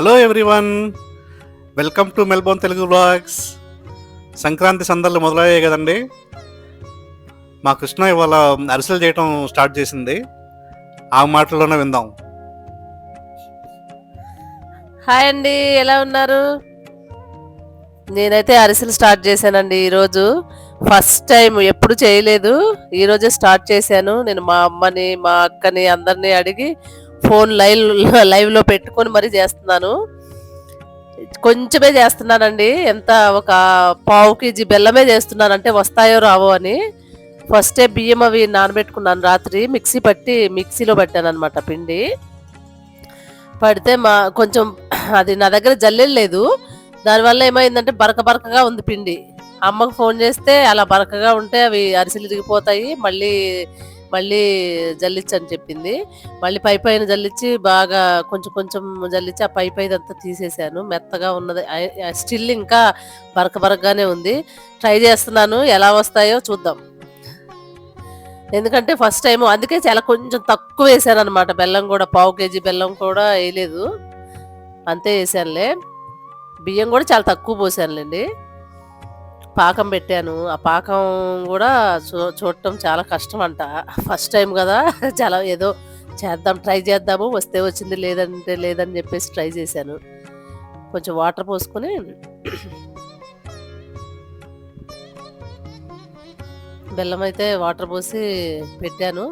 Hello everyone welcome to Melbourne Telugu blogs Sankranti సందర్లు మొదలయ్యాయి కదండి. మా కృష్ణ ఇవాళ అరిసెలు చేయటం స్టార్ట్ చేసింది. ఆ మాటల్లోనే విందాం. హాయ్ అండి ఎలా ఉన్నారు? నేనైతే అరిసెలు స్టార్ట్ చేశానండి ఈరోజు. ఫస్ట్ టైం ఎప్పుడు చేయలేదు. ఈరోజే స్టార్ట్ చేశాను. నేను మా అమ్మని మా అక్కని అందరినీ అడిగి ఫోన్ లైవ్ లైవ్లో పెట్టుకొని మరీ చేస్తున్నాను. కొంచెమే చేస్తున్నానండి. ఎంత ఒక పావు కేజీ బెల్లమే చేస్తున్నాను అంటే వస్తాయో రావో అని. ఫస్టే బియ్యం అవి నానబెట్టుకున్నాను రాత్రి. మిక్సీ పట్టి మిక్సీలో పట్టాను అనమాట పిండి. పడితే మా కొంచెం అది నా దగ్గర జల్లెలేదు దానివల్ల ఏమైందంటే బరక బరకగా ఉంది పిండి. అమ్మకు ఫోన్ చేస్తే అలా బరకగా ఉంటే అవి అరిసెలు ఇరిగిపోతాయి. మళ్ళీ మళ్ళీ జల్లించని చెప్పింది. మళ్ళీ పై పైన జల్లించి బాగా కొంచెం కొంచెం జల్లించి ఆ పై పైదంతా తీసేసాను. మెత్తగా ఉన్నది. స్టిల్ ఇంకా బరక బరకగానే ఉంది. ట్రై చేస్తున్నాను. ఎలా వస్తాయో చూద్దాం. ఎందుకంటే ఫస్ట్ టైం అందుకే చాలా కొంచెం తక్కువ వేసాను అనమాట బెల్లం కూడా పావు కేజీ బెల్లం కూడా వేయలేదు. అంతే వేసానులే. బియ్యం కూడా చాలా తక్కువ పోసానులేండి. పాకం పెట్టాను. ఆ పాకం కూడా చూ చూడటం చాలా కష్టం అంట ఫస్ట్ టైం కదా చాలా ఏదో చేద్దాం ట్రై చేద్దాము వస్తే వచ్చింది లేదంటే లేదని చెప్పేసి ట్రై చేశాను. కొంచెం వాటర్ పోసుకొని బెల్లం అయితే వాటర్ పోసి పెట్టాను.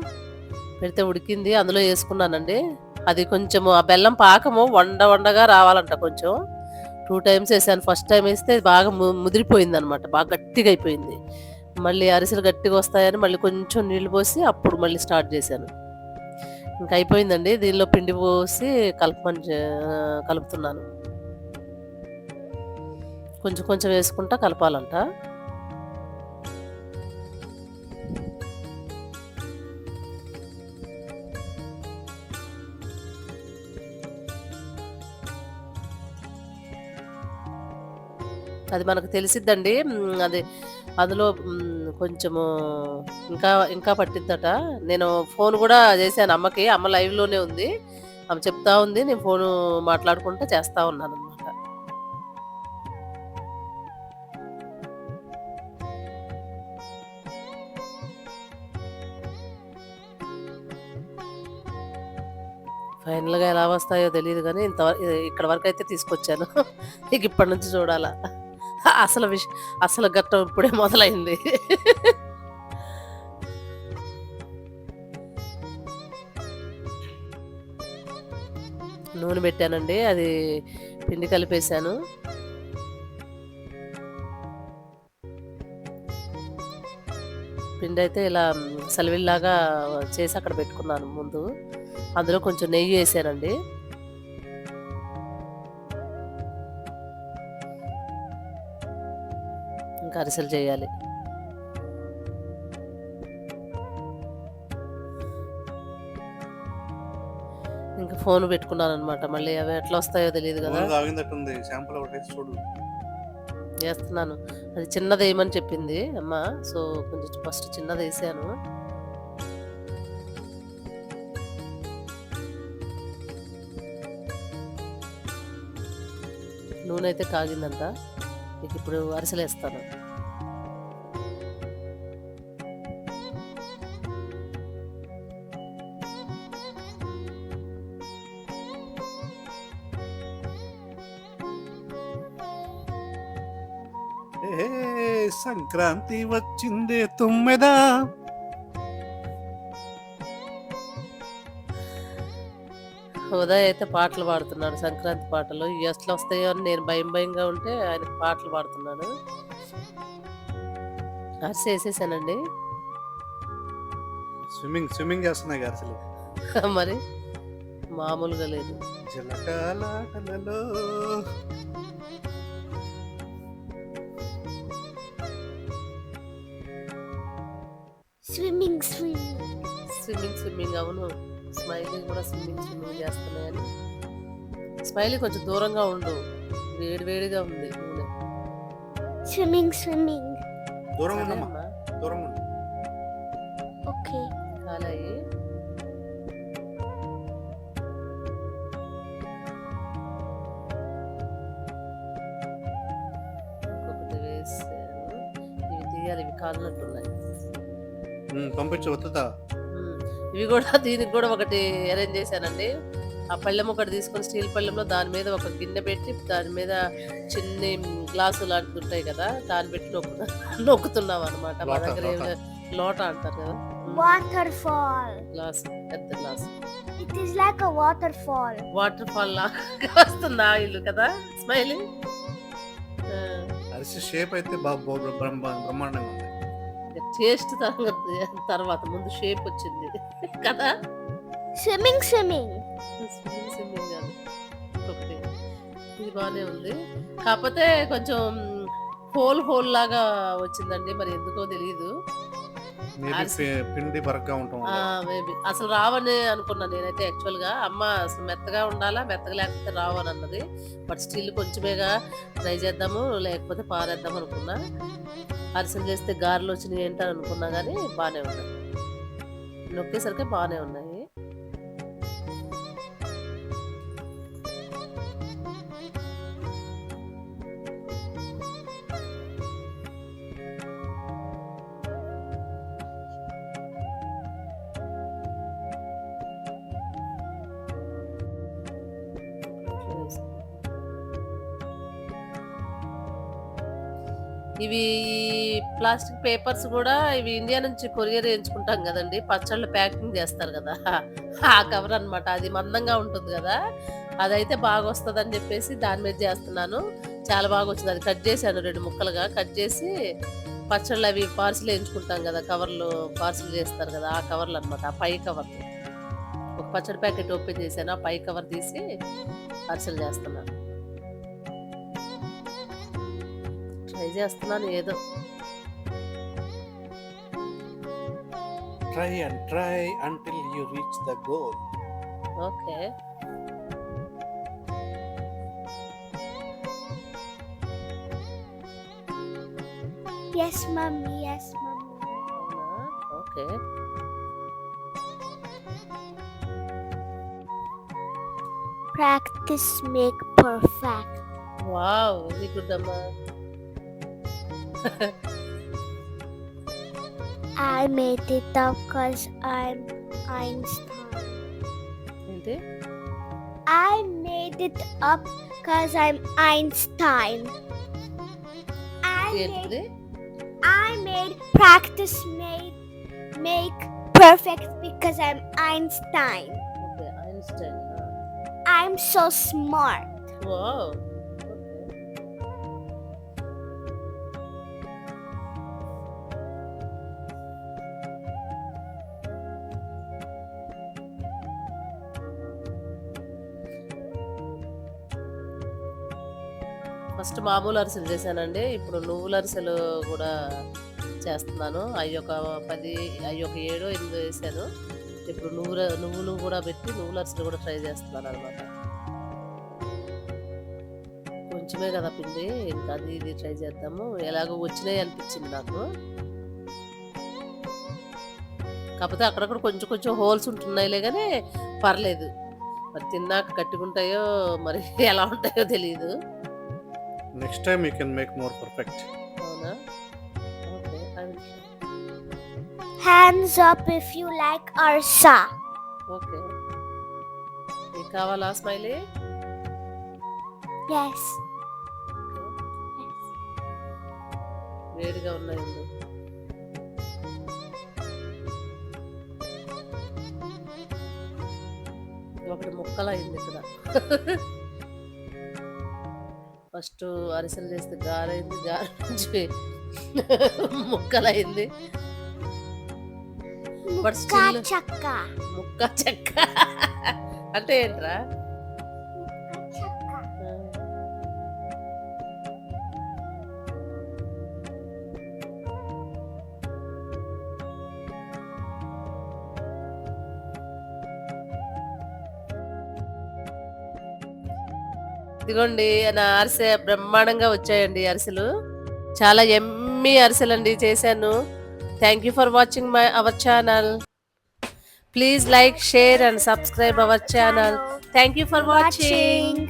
పెడితే ఉడికింది. అందులో వేసుకున్నానండి. అది కొంచెము ఆ బెల్లం పాకము వండ వండగా రావాలంట కొంచెం. టూ టైమ్స్ వేసాను. ఫస్ట్ టైం వేస్తే బాగా ముదిరిపోయింది అనమాట బాగా గట్టిగా అయిపోయింది. మళ్ళీ అరిసెలు గట్టిగా వస్తాయని మళ్ళీ కొంచెం నీళ్ళు పోసి అప్పుడు మళ్ళీ స్టార్ట్ చేశాను. ఇంకా అయిపోయిందండి. దీనిలో పిండి పోసి కలపమని చే- కలుపుతున్నాను. కొంచెం కొంచెం వేసుకుంటా కలపాలంట. అది మనకు తెలిసిద్దండి. అది అందులో కొంచెము ఇంకా ఇంకా పట్టిద్దట. నేను ఫోన్ కూడా చేశాను అమ్మకి. అమ్మ లైవ్లోనే ఉంది. ఆమె చెప్తా ఉంది. నేను ఫోన్ మాట్లాడుకుంటూ చేస్తా ఉన్నాను అనమాట ఫైనల్గా ఎలా వస్తాయో తెలియదు కానీ ఇంత ఇక్కడ వరకు అయితే తీసుకొచ్చాను. ఇక ఇప్పటి నుంచి చూడాలా. అసలు విష అసలు ఘట్టం ఇప్పుడే మొదలైంది. నూనె పెట్టానండి అది పిండి కలిపేశాను. పిండి అయితే ఇలా సలివిల్లాగా చేసి అక్కడ పెట్టుకున్నాను ముందు. అందులో కొంచెం నెయ్యి వేసానండి. ఇంకా అరిసెలు చేయాలి. ఇంకా ఫోన్ పెట్టుకున్నాను అనమాట మళ్ళీ అవి ఎట్లా వస్తాయో తెలియదు కదా. తాగిందట్టుంది. శాంపుల్ ఒకటి చూడు. చేస్తున్నాను. అది చిన్నది వేయమని చెప్పింది అమ్మ? సో కొంచెం ఫస్ట్ చిన్నది వేసాను. నూనె అయితే కాగిందంట ఇప్పుడు అరిసెలు సంక్రాంతి వచ్చిందే తుమ్మెదా. ఉదయ్ అయితే పాటలు పాడుతున్నాడు సంక్రాంతి పాటలు. ఎట్లా వస్తాయో అని నేను భయం భయంగా ఉంటే ఆయన పాటలు పాడుతున్నాడు. అరిసి వేసేసానండి. స్విమ్మింగ్ స్విమ్మింగ్ చేస్తున్నాయి అసలు. మరి మామూలుగా లేదు. జలకాలాటలలో స్విమ్మింగ్ స్విమ్మింగ్ స్విమ్మింగ్ స్విమ్మింగ్ అవును. స్మైలీ కూడా స్విమ్మింగ్ స్విమ్మింగ్ చేస్తున్నాయని స్మైలీ కొంచెం దూరంగా ఉండు. వేడి వేడిగా ఉంది స్విమ్మింగ్ స్విమ్మింగ్. దూరం ఉండమ్మా దూరం ఓకే. కాలయ్యి ఇంకొకటి వేస్తే ఇవి తీయాలి ఇవి కాళ్ళట్టు ఉన్నాయి పంపించు ఉమ్, ఇవి కూడా దీనికి కూడా ఒకటి అరేంజ్ చేశానండి. ఆ పళ్ళెం ఒకటి తీసుకొని స్టీల్ పళ్ళెంలో దాని మీద ఒక గిన్నె పెట్టి దాని మీద చిన్ని గ్లాసు లాంటివి ఉంటాయి కదా దాన్ని పెట్టి నొక్కు నొక్కుతున్నాం అనమాట మా లోట, దగ్గర ఏం లోట. అంటారు కదా. Waterfall. గ్లాస్ పెద్ద glass. It is like a waterfall. Waterfall లాగా వస్తుంది ఆ ఇల్లు కదా స్మైలింగ్ అరిసి షేప్ అయితే బాగా బ్రహ్మాండంగా ఉంది. టేస్ట్ తర్వాత ముందు షేప్ వచ్చింది. కదా? Swimming, swimming. స్విమ్మింగ్ స్విమ్మింగ్ కాదు ఒకటి. ఇది బాగానే ఉంది. కాకపోతే కొంచెం హోల్ హోల్ లాగా వచ్చిందండి మరి ఎందుకో తెలియదు పిండి బరగ్గా ఉంటాం మేబీ అసలు రావని అనుకున్నాను నేనైతే యాక్చువల్గా అమ్మ అసలు మెత్తగా ఉండాలా మెత్తగా లేకపోతే రావని అన్నది. బట్ స్టిల్ కొంచెమేగా ట్రై చేద్దాము లేకపోతే పారేద్దాం అనుకున్నా. అరిసెలు చేస్తే గారెలు వచ్చినాయి ఏంటని అనుకున్నా కానీ బాగానే ఉన్నాయి. నొక్కేసరికి బాగానే ఉన్నాయి. ఇవి ప్లాస్టిక్ పేపర్స్ కూడా ఇవి ఇండియా నుంచి కొరియర్ వేయించుకుంటాం కదండి. పచ్చళ్ళు ప్యాకింగ్ చేస్తారు కదా. ఆ కవర్ అన్నమాట. అది మందంగా ఉంటుంది కదా. అదైతే బాగా వస్తుంది అని చెప్పేసి దాని మీద చేస్తున్నాను. చాలా బాగా వచ్చింది అది కట్ చేశాను రెండు ముక్కలుగా. కట్ చేసి పచ్చళ్ళు అవి పార్సిల్ వేయించుకుంటాం కదా. కవర్లు పార్సిల్ చేస్తారు కదా. ఆ కవర్లు అన్నమాట. ఆ పై కవర్ ఒక పచ్చడి ప్యాకెట్ ఓపెన్ చేశాను. ఆ పై కవర్ తీసి పార్సిల్ చేస్తున్నాను. ట్రై చేస్తున్నాను ఏదో try and try until you reach the goal okay Yes, mummy. Yes, mummy. అవునా okay Practice make perfect. Wow very good అమ్మా I made it up because I'm Einstein. I made it up because I'm Einstein. I made, I made practice made make perfect because I'm Einstein. Okay Einstein. I'm so smart. Whoa. First మామూలు అరిసెలు చేశానండి. ఇప్పుడు నువ్వుల అరిసెలు కూడా చేస్తున్నాను. అవి ఒక పది అవి ఒక ఏడు ఎనిమిది వేసాను. ఇప్పుడు నువ్వుల నువ్వులు కూడా పెట్టి నువ్వుల అరిసెలు కూడా ట్రై చేస్తున్నాను అనమాట కొంచెమే కదా పిండి ఇంకా అది ఇది ట్రై చేద్దాము. ఎలాగో వచ్చినాయి అనిపించింది నాకు. కాకపోతే అక్కడక్కడ కొంచెం కొంచెం హోల్స్ ఉంటున్నాయిలే కానీ పర్లేదు. మరి తిన్నాక కట్టుకుంటాయో మరి ఎలా ఉంటాయో తెలియదు next time you can make more perfect అవునా okay Hands up if you like Arsa. Okay నీకు కావాలా స్మైలీ Yes. వేడిగా ఉన్నాయి. ఒకటి ముక్కలైంది ఇక్కడ ఫస్ట్ అరిసెలు చేస్తే గారైంది గారె నుంచి ముక్కలైంది. ముక్క చెక్క. అంటే ఏంట్రా? ఇదిగోండి నా అరిసె బ్రహ్మాండంగా వచ్చాయండి అరిసెలు. చాలా ఎమ్మి అరిసెలు అండి చేశాను thank you for watching my our channel please like share and subscribe our channel thank you for watching